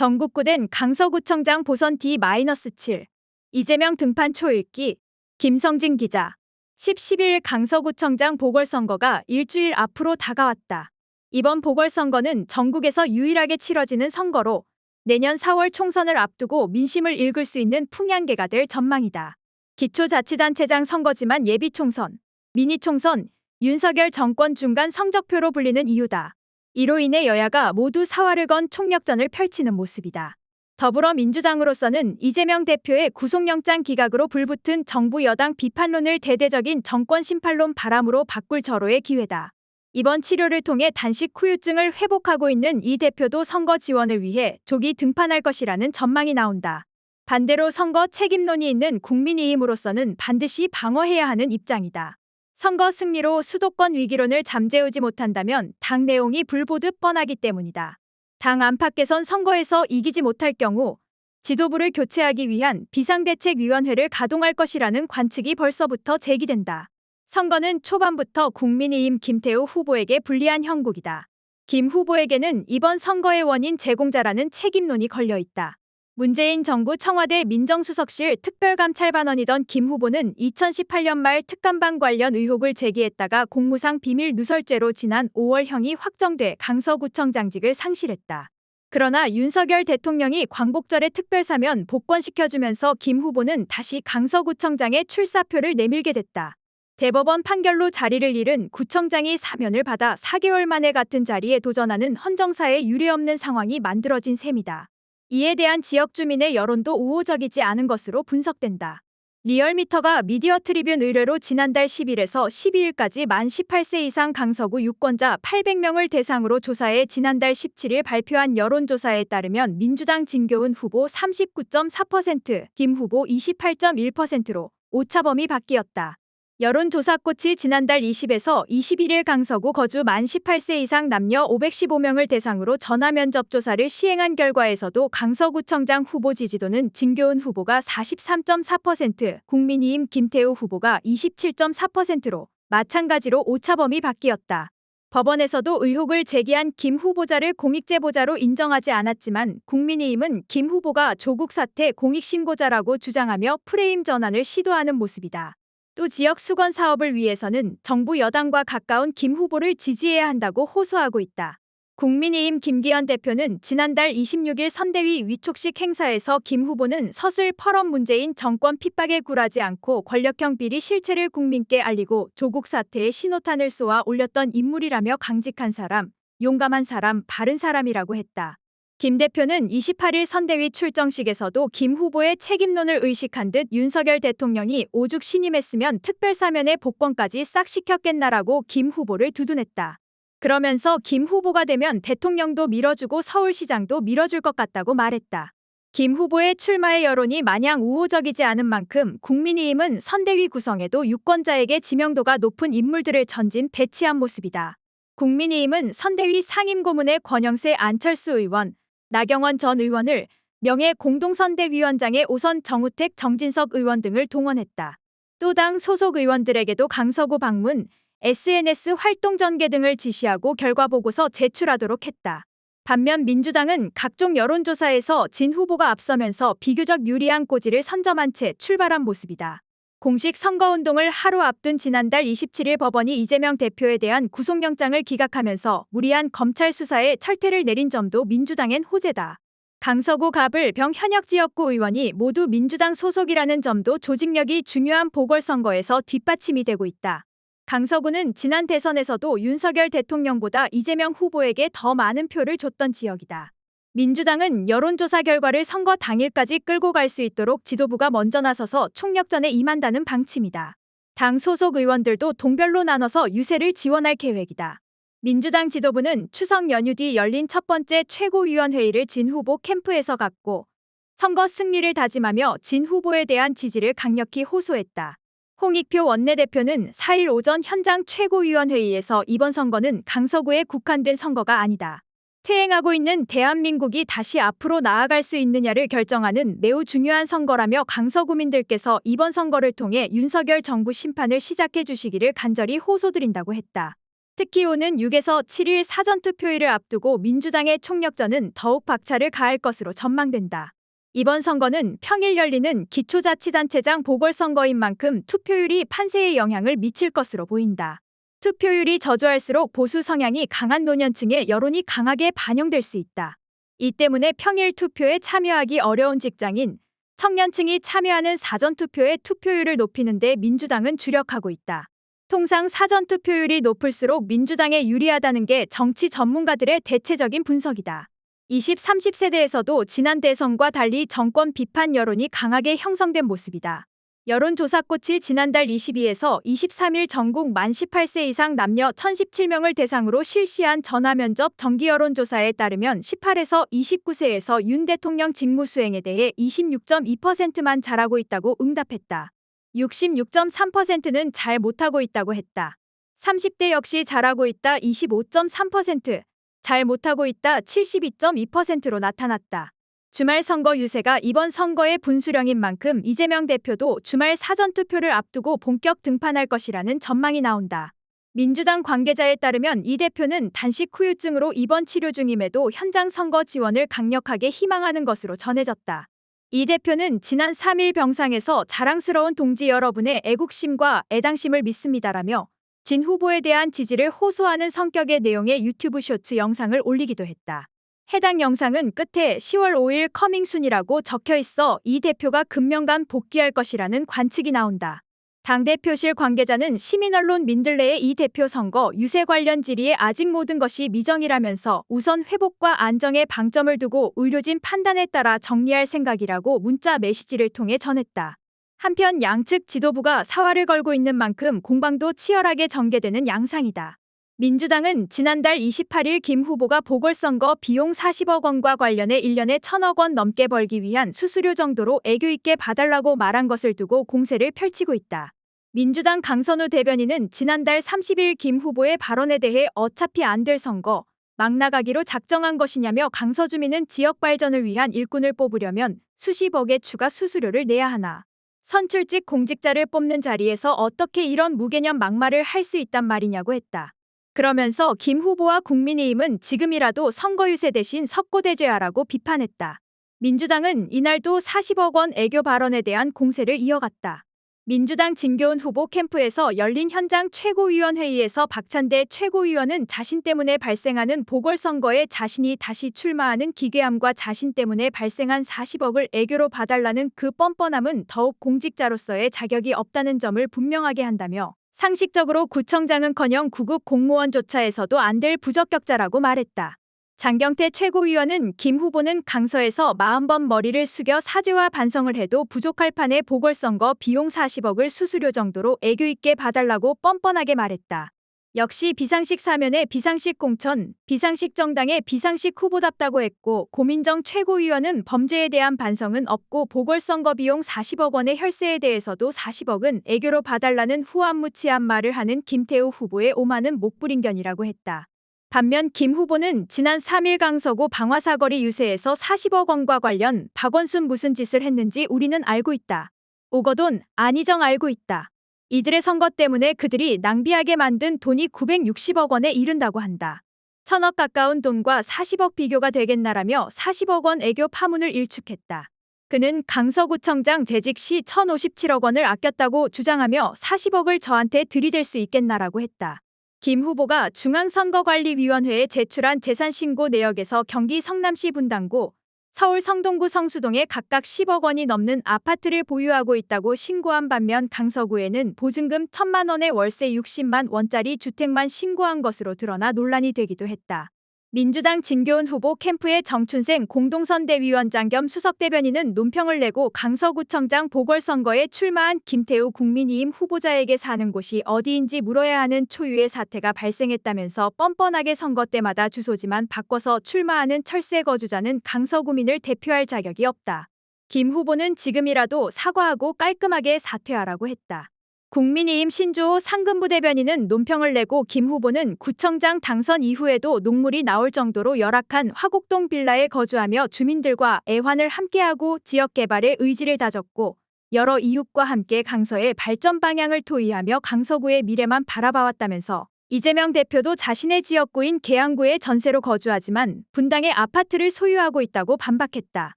전국구된 강서구청장 보선 D-7 이재명 등판 초읽기 김성진 기자 10, 11일 강서구청장 보궐선거가 일주일 앞으로 다가왔다. 이번 보궐선거는 전국에서 유일하게 치러지는 선거로 내년 4월 총선을 앞두고 민심을 읽을 수 있는 풍향계가 될 전망이다. 기초자치단체장 선거지만 예비총선, 미니총선, 윤석열 정권 중간 성적표로 불리는 이유다. 이로 인해 여야가 모두 사활을 건 총력전을 펼치는 모습이다. 더불어민주당으로서는 이재명 대표의 구속영장 기각으로 불붙은 정부 여당 비판론을 대대적인 정권 심판론 바람으로 바꿀 절호의 기회다. 이번 치료를 통해 단식 후유증을 회복하고 있는 이 대표도 선거 지원을 위해 조기 등판할 것이라는 전망이 나온다. 반대로 선거 책임론이 있는 국민의힘으로서는 반드시 방어해야 하는 입장이다. 선거 승리로 수도권 위기론을 잠재우지 못한다면 당 내용이 불보듯 뻔하기 때문이다. 당 안팎에선 선거에서 이기지 못할 경우 지도부를 교체하기 위한 비상대책위원회를 가동할 것이라는 관측이 벌써부터 제기된다. 선거는 초반부터 국민의힘 김태우 후보에게 불리한 형국이다. 김 후보에게는 이번 선거의 원인 제공자라는 책임론이 걸려 있다. 문재인 정부 청와대 민정수석실 특별감찰반원이던 김 후보는 2018년 말 특감방 관련 의혹을 제기했다가 공무상 비밀 누설죄로 지난 5월형이 확정돼 강서구청장직을 상실했다. 그러나 윤석열 대통령이 광복절에 특별사면 복권시켜주면서 김 후보는 다시 강서구청장의 출사표를 내밀게 됐다. 대법원 판결로 자리를 잃은 구청장이 사면을 받아 4개월 만에 같은 자리에 도전하는 헌정사에 유례없는 상황이 만들어진 셈이다. 이에 대한 지역 주민의 여론도 우호적이지 않은 것으로 분석된다. 리얼미터가 미디어 트리뷴 의뢰로 지난달 10일에서 12일까지 만 18세 이상 강서구 유권자 800명을 대상으로 조사해 지난달 17일 발표한 여론조사에 따르면 민주당 진교훈 후보 39.4%, 김 후보 28.1%로 오차범위 바뀌었다. 여론조사꽃이 지난달 20에서 21일 강서구 거주 만 18세 이상 남녀 515명을 대상으로 전화면접 조사를 시행한 결과에서도 강서구청장 후보 지지도는 진교훈 후보가 43.4%, 국민의힘 김태우 후보가 27.4%로 마찬가지로 오차범위 바뀌었다. 법원에서도 의혹을 제기한 김 후보자를 공익제보자로 인정하지 않았지만 국민의힘은 김 후보가 조국 사태 공익신고자라고 주장하며 프레임 전환을 시도하는 모습이다. 또 지역 수건 사업을 위해서는 정부 여당과 가까운 김 후보를 지지해야 한다고 호소하고 있다. 국민의힘 김기현 대표는 지난달 26일 선대위 위촉식 행사에서 김 후보는 서슬 펄업 문재인 정권 핍박에 굴하지 않고 권력형 비리 실체를 국민께 알리고 조국 사태에 신호탄을 쏘아 올렸던 인물이라며 강직한 사람, 용감한 사람, 바른 사람이라고 했다. 김 대표는 28일 선대위 출정식에서도 김 후보의 책임론을 의식한 듯 윤석열 대통령이 오죽 신임했으면 특별사면의 복권까지 싹 시켰겠나라고 김 후보를 두둔했다. 그러면서 김 후보가 되면 대통령도 밀어주고 서울시장도 밀어줄 것 같다고 말했다. 김 후보의 출마의 여론이 마냥 우호적이지 않은 만큼 국민의힘은 선대위 구성에도 유권자에게 지명도가 높은 인물들을 전진 배치한 모습이다. 국민의힘은 선대위 상임고문의 권영세 안철수 의원, 나경원 전 의원을 명예 공동선대위원장의 오선 정우택 정진석 의원 등을 동원했다. 또 당 소속 의원들에게도 강서구 방문, SNS 활동 전개 등을 지시하고 결과 보고서 제출하도록 했다. 반면 민주당은 각종 여론조사에서 진 후보가 앞서면서 비교적 유리한 꼬지를 선점한 채 출발한 모습이다. 공식 선거운동을 하루 앞둔 지난달 27일 법원이 이재명 대표에 대한 구속영장을 기각하면서 무리한 검찰 수사에 철퇴를 내린 점도 민주당엔 호재다. 강서구 갑을 병 현역 지역구 의원이 모두 민주당 소속이라는 점도 조직력이 중요한 보궐선거에서 뒷받침이 되고 있다. 강서구는 지난 대선에서도 윤석열 대통령보다 이재명 후보에게 더 많은 표를 줬던 지역이다. 민주당은 여론조사 결과를 선거 당일까지 끌고 갈 수 있도록 지도부가 먼저 나서서 총력전에 임한다는 방침이다. 당 소속 의원들도 동별로 나눠서 유세를 지원할 계획이다. 민주당 지도부는 추석 연휴 뒤 열린 첫 번째 최고위원회의를 진 후보 캠프에서 갖고 선거 승리를 다짐하며 진 후보에 대한 지지를 강력히 호소했다. 홍익표 원내대표는 4일 오전 현장 최고위원회의에서 이번 선거는 강서구에 국한된 선거가 아니다. 퇴행하고 있는 대한민국이 다시 앞으로 나아갈 수 있느냐를 결정하는 매우 중요한 선거라며 강서구민들께서 이번 선거를 통해 윤석열 정부 심판을 시작해 주시기를 간절히 호소드린다고 했다. 특히 오는 6에서 7일 사전투표일을 앞두고 민주당의 총력전은 더욱 박차를 가할 것으로 전망된다. 이번 선거는 평일 열리는 기초자치단체장 보궐선거인 만큼 투표율이 판세에 영향을 미칠 것으로 보인다. 투표율이 저조할수록 보수 성향이 강한 노년층의 여론이 강하게 반영될 수 있다. 이 때문에 평일 투표에 참여하기 어려운 직장인, 청년층이 참여하는 사전투표의 투표율을 높이는 데 민주당은 주력하고 있다. 통상 사전투표율이 높을수록 민주당에 유리하다는 게 정치 전문가들의 대체적인 분석이다. 20, 30세대에서도 지난 대선과 달리 정권 비판 여론이 강하게 형성된 모습이다. 여론조사꽃이 지난달 22에서 23일 전국 만 18세 이상 남녀 1017명을 대상으로 실시한 전화면접 정기 여론조사에 따르면 18에서 29세에서 윤 대통령 직무 수행에 대해 26.2%만 잘하고 있다고 응답했다. 66.3%는 잘 못하고 있다고 했다. 30대 역시 잘하고 있다 25.3%, 잘 못하고 있다 72.2%로 나타났다. 주말 선거 유세가 이번 선거의 분수령인 만큼 이재명 대표도 주말 사전투표를 앞두고 본격 등판할 것이라는 전망이 나온다. 민주당 관계자에 따르면 이 대표는 단식 후유증으로 입원 치료 중임에도 현장 선거 지원을 강력하게 희망하는 것으로 전해졌다. 이 대표는 지난 3일 병상에서 자랑스러운 동지 여러분의 애국심과 애당심을 믿습니다라며 진 후보에 대한 지지를 호소하는 성격의 내용의 유튜브 쇼츠 영상을 올리기도 했다. 해당 영상은 끝에 10월 5일 커밍순이라고 적혀 있어 이 대표가 금명간 복귀할 것이라는 관측이 나온다. 당대표실 관계자는 시민언론 민들레의 이 대표 선거 유세 관련 질의에 아직 모든 것이 미정이라면서 우선 회복과 안정에 방점을 두고 의료진 판단에 따라 정리할 생각이라고 문자 메시지를 통해 전했다. 한편 양측 지도부가 사활을 걸고 있는 만큼 공방도 치열하게 전개되는 양상이다. 민주당은 지난달 28일 김 후보가 보궐선거 비용 40억 원과 관련해 1년에 1천억 원 넘게 벌기 위한 수수료 정도로 애교 있게 봐달라고 말한 것을 두고 공세를 펼치고 있다. 민주당 강선우 대변인은 지난달 30일 김 후보의 발언에 대해 어차피 안 될 선거, 막 나가기로 작정한 것이냐며 강서 주민은 지역 발전을 위한 일꾼을 뽑으려면 수십억의 추가 수수료를 내야 하나. 선출직 공직자를 뽑는 자리에서 어떻게 이런 무개념 막말을 할 수 있단 말이냐고 했다. 그러면서 김 후보와 국민의힘은 지금이라도 선거 유세 대신 석고대죄하라고 비판했다. 민주당은 이날도 40억 원 애교 발언에 대한 공세를 이어갔다. 민주당 진교훈 후보 캠프에서 열린 현장 최고위원회의에서 박찬대 최고위원은 자신 때문에 발생하는 보궐선거에 자신이 다시 출마하는 기괴함과 자신 때문에 발생한 40억을 애교로 봐달라는 그 뻔뻔함은 더욱 공직자로서의 자격이 없다는 점을 분명하게 한다며 상식적으로 구청장은커녕 구급 공무원조차에서도 안 될 부적격자라고 말했다. 장경태 최고위원은 김 후보는 강서에서 40번 머리를 숙여 사죄와 반성을 해도 부족할 판에 보궐선거 비용 40억을 수수료 정도로 애교 있게 봐달라고 뻔뻔하게 말했다. 역시 비상식 사면에 비상식 공천, 비상식 정당의 비상식 후보답다고 했고 고민정 최고위원은 범죄에 대한 반성은 없고 보궐선거 비용 40억 원의 혈세에 대해서도 40억은 애교로 봐달라는 후안무치한 말을 하는 김태우 후보의 오만은 목부린견이라고 했다. 반면 김 후보는 지난 3일 강서구 방화사거리 유세에서 40억 원과 관련 박원순 무슨 짓을 했는지 우리는 알고 있다. 오거돈, 안희정 알고 있다. 이들의 선거 때문에 그들이 낭비하게 만든 돈이 960억 원에 이른다고 한다. 천억 가까운 돈과 40억 비교가 되겠나라며 40억 원 애교 파문을 일축했다. 그는 강서구청장 재직 시 1,057억 원을 아꼈다고 주장하며 40억을 저한테 들이댈 수 있겠나라고 했다. 김 후보가 중앙선거관리위원회에 제출한 재산신고 내역에서 경기 성남시 분당구, 서울 성동구 성수동에 각각 10억 원이 넘는 아파트를 보유하고 있다고 신고한 반면 강서구에는 보증금 1천만 원에 월세 60만 원짜리 주택만 신고한 것으로 드러나 논란이 되기도 했다. 민주당 진교훈 후보 캠프의 정춘생 공동선대위원장 겸 수석대변인은 논평을 내고 강서구청장 보궐선거에 출마한 김태우 국민의힘 후보자에게 사는 곳이 어디인지 물어야 하는 초유의 사태가 발생했다면서 뻔뻔하게 선거 때마다 주소지만 바꿔서 출마하는 철새 거주자는 강서구민을 대표할 자격이 없다. 김 후보는 지금이라도 사과하고 깔끔하게 사퇴하라고 했다. 국민의힘 신조호 상근부 대변인은 논평을 내고 김 후보는 구청장 당선 이후에도 녹물이 나올 정도로 열악한 화곡동 빌라에 거주하며 주민들과 애환을 함께하고 지역 개발의 의지를 다졌고 여러 이웃과 함께 강서의 발전 방향을 토의하며 강서구의 미래만 바라봐왔다면서 이재명 대표도 자신의 지역구인 계양구에 전세로 거주하지만 분당에 아파트를 소유하고 있다고 반박했다.